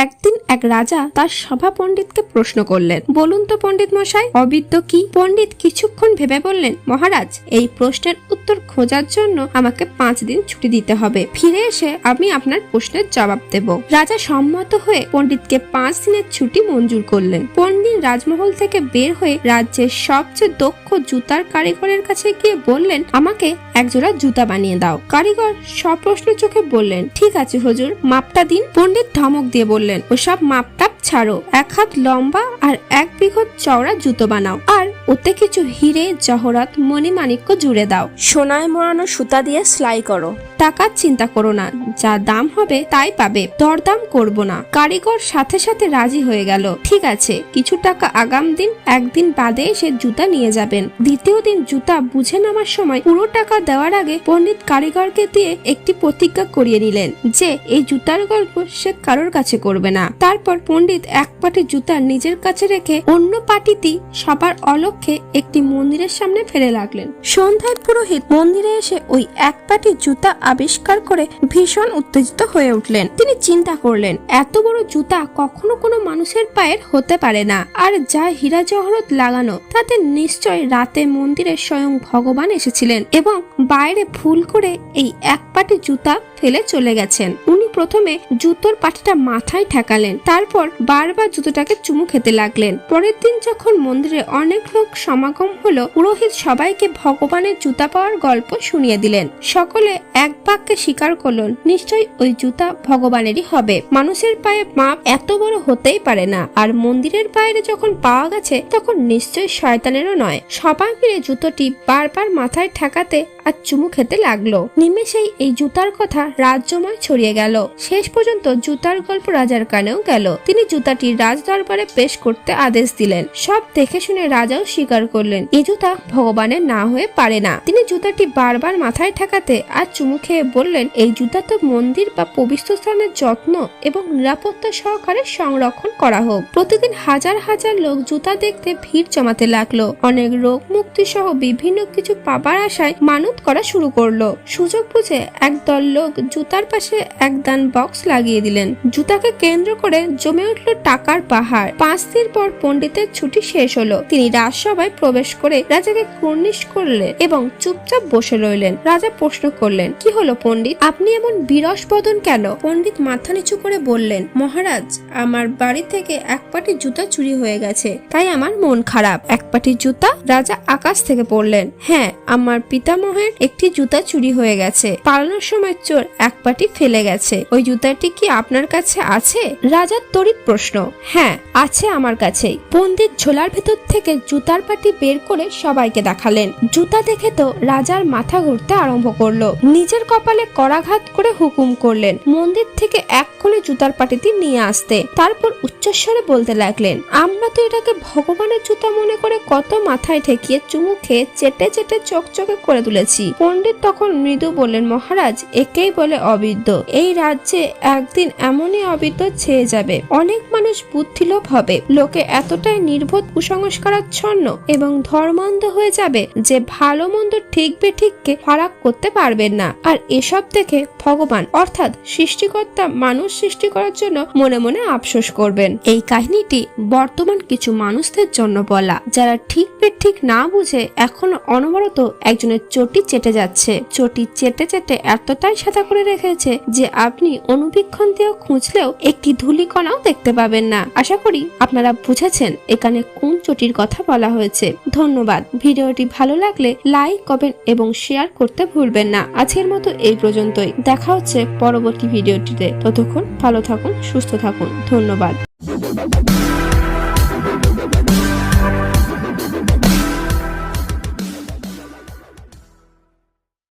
একদিন এক রাজা তার সভা পণ্ডিতকে প্রশ্ন করলেন, বলুন তো পণ্ডিত মশাই, অবিদ্য কি? পণ্ডিত কিছুক্ষণ ভেবে বললেন, মহারাজ, এই প্রশ্নের উত্তর খোঁজার জন্য আমাকে পাঁচ দিন ছুটি দিতে হবে। ফিরে এসে আমি আপনার প্রশ্নের জবাব দেব। রাজা সম্মত হয়ে পণ্ডিতকে পাঁচ দিনের ছুটি মঞ্জুর করলেন। পণ্ডিত রাজমহল থেকে বের হয়ে রাজ্যের সবচেয়ে দক্ষ জুতার কারিগরের কাছে গিয়ে বললেন, আমাকে একজোড়া জুতা বানিয়ে দাও। কারিগর সপ্রশ্ন চোখে বললেন, ঠিক আছে হুজুর, মাপটা দিন। পণ্ডিত ধমক দিয়ে বললেন, ওসব মাপটাপ ছাড়ো। এক হাত লম্বা আর এক বিঘত চওড়া জুতো বানাও। আর ওতে কিছু হিরে জহরত মণিমাণিক্য জুড়ে দাও। সোনায় মোড়ানো সুতা দিয়ে সেলাই করো। টাকার চিন্তা করো না যা দাম হবে তাই পাবে। দরদাম করব না। কারিগর সাথে সাথে রাজি হয়ে গেল। ঠিক আছে কিছু টাকা আগাম দিন একদিন বাদে এসে জুতা নিয়ে যাবেন। দ্বিতীয় দিন জুতা বুঝে নামার সময় পুরো টাকা দেওয়ার আগে পণ্ডিত কারিগরকে দিয়ে একটি প্রতিজ্ঞা করিয়ে নিলেন যে এই জুতার গল্প সে কারোর কাছে করবে না। তারপর পণ্ডিত এক পাটি জুতা নিজের কাছে রেখে অন্য পাটিটি সবার অলক্ষ্যে একটি মন্দিরের সামনে ফেলে লাগলেন সন্ধ্যায় পুরোহিত মন্দিরে এসে ওই এক পাটি জুতা আবিষ্কার করে ভীষণ উত্তেজিত হয়ে উঠলেন। তিনি চিন্তা করলেন, এত বড় জুতা কখনো কোনো মানুষের পায়ের হতে পারে না। আর যা হীরা জহরত লাগানো, তাতে নিশ্চয় রাতে মন্দিরে স্বয়ং ভগবান এসেছিলেন এবং বাইরে ভুল করে এই এক পাটি জুতা ফেলে চলে গেছেন। উনি প্রথমে জুতোর পাটিটা মাথায় ঠেকালেন, তারপর বারবার জুতোটাকে চুমু খেতে লাগলেন। পরের দিন যখন মন্দিরে অনেক লোক সমাগম হলো, পুরোহিত সবাইকে ভগবানের জুতা পাওয়ার গল্প শুনিয়ে দিলেন। সকলে এক বাক্যে স্বীকার করলেন, নিশ্চয়ই ওই জুতা ভগবানেরই হবে। মানুষের পায়ে মাপ এত বড় হতেই পারে না। আর মন্দিরের বাইরে যখন পাওয়া গেছে, তখন নিশ্চয়ই শয়তানেরও নয়। সবাই মিলে জুতোটি বারবার মাথায় ঠেকাতে আর চুমু খেতে লাগল। নিমেষেই এই জুতার কথা রাজ্যময় ছড়িয়ে গেল। শেষ পর্যন্ত জুতার গল্প রাজার কানেও গেল। তিনি জুতাটি রাজ দরবারে পেশ করতে আদেশ দিলেন। সব দেখে শুনে রাজাও স্বীকার করলেন এই জুতা ভগবানের না হয়ে পারে না। তিনি জুতাটি বারবার মাথায় ঠেকাতে আর চুমু খেয়ে বললেন, এই জুতা তো মন্দির বা পবিত্র স্থানের যত্ন এবং নিরাপত্তা সহকারে সংরক্ষণ করা হোক। প্রতিদিন হাজার হাজার লোক জুতা দেখতে ভিড় জমাতে লাগল। অনেক রোগ মুক্তি সহ বিভিন্ন কিছু পাবার আশায় মানত করা শুরু করল। সুযোগ বুঝে একদল লোক জুতার পাশে এক দান বক্স লাগিয়ে দিলেন। জুতাকে কেন্দ্র করে জমে উঠল টাকার পাহাড়। পাঁচ দিন পর পণ্ডিতের ছুটি শেষ হলো। তিনি রাজসভায় প্রবেশ করে রাজাকে কুর্নিশ করলেন এবং চুপচাপ বসে রইলেন। রাজা প্রশ্ন করলেন, কি হলো পণ্ডিত? আপনি এমন বিরস বদন কেন? পণ্ডিত মাথা নিচু করে বললেন, মহারাজ, আমার বাড়ি থেকে এক পাটি জুতা চুরি হয়ে গেছে। তাই আমার মন খারাপ। এক পাটি জুতা রাজা আকাশ থেকে পড়লেন হ্যাঁ আমার পিতামহের একটি জুতা চুরি হয়ে গেছে। পালানোর সময় চোর এক পাটি ফেলে গেছে। ওই জুতাটি কি আপনার কাছে আছে? রাজার তড়িৎ প্রশ্ন। হ্যাঁ আছে আমার কাছেই। পণ্ডিত ঝোলার ভেতর থেকে জুতার পাটি বের করে সবাইকে দেখালেন। জুতা দেখে তো রাজার মাথা ঘুরতে আরম্ভ করল। নিজের কপালে করাঘাত করে হুকুম করলেন। মন্দির থেকে এক কোণে জুতার পাটিটি নিয়ে আসতে। তারপর উচ্চস্বরে বলতে লাগলেন, আমরা তো এটাকে ভগবানের জুতা মনে করে কত মাথায় ঠেকিয়ে চুমু খেয়ে চেটে চেটে চকচকে করে তুলেছি। পণ্ডিত তখন মৃদু বললেন, মহারাজ, একেই বলে অবিদ্য। এই রাজ্যে একদিন এমনই অবিদ্য ছেয়ে যাবে। অনেক মানুষ বুদ্ধিলোভ হবে। লোকে এতটাই নির্বোধ কুসংস্কারাচ্ছন্ন এবং ধর্মান্ধ হয়ে যাবে যে ভালো মন্দ ঠিক বে বেঠিককে ফারাক করতে পারবেন না। আর এসব দেখে ভগবান, অর্থাৎ সৃষ্টিকর্তা মানুষ সৃষ্টি করার জন্য মনে মনে আফসোস করবেন। এই কাহিনীটি বর্তমান কিছু মানুষদের জন্য বলা। যারা ঠিক বেঠিক না বুঝে, এখনও অনবরত একজনের চটি চেটে যাচ্ছে? চটি চেটে চেটে এতটাই সাদা করে রেখেছে যে আপনি অনুবীক্ষণ দিয়েও খুঁজলেও একটি ধূলিকণাও দেখতে পাবেন না। আশা করি আপনারা বুঝেছেন এখানে কোন চটির কথা বলা হয়েছে। ধন্যবাদ। ভিডিওটি ভালো লাগলে লাইক, কমেন্ট এবং শেয়ার করতে ভুলবেন না। আজকের মতো এই পর্যন্তই। দেখা হচ্ছে পরবর্তী ভিডিওটিতে। ততক্ষণ ভালো থাকুন, সুস্থ থাকুন। ধন্যবাদ।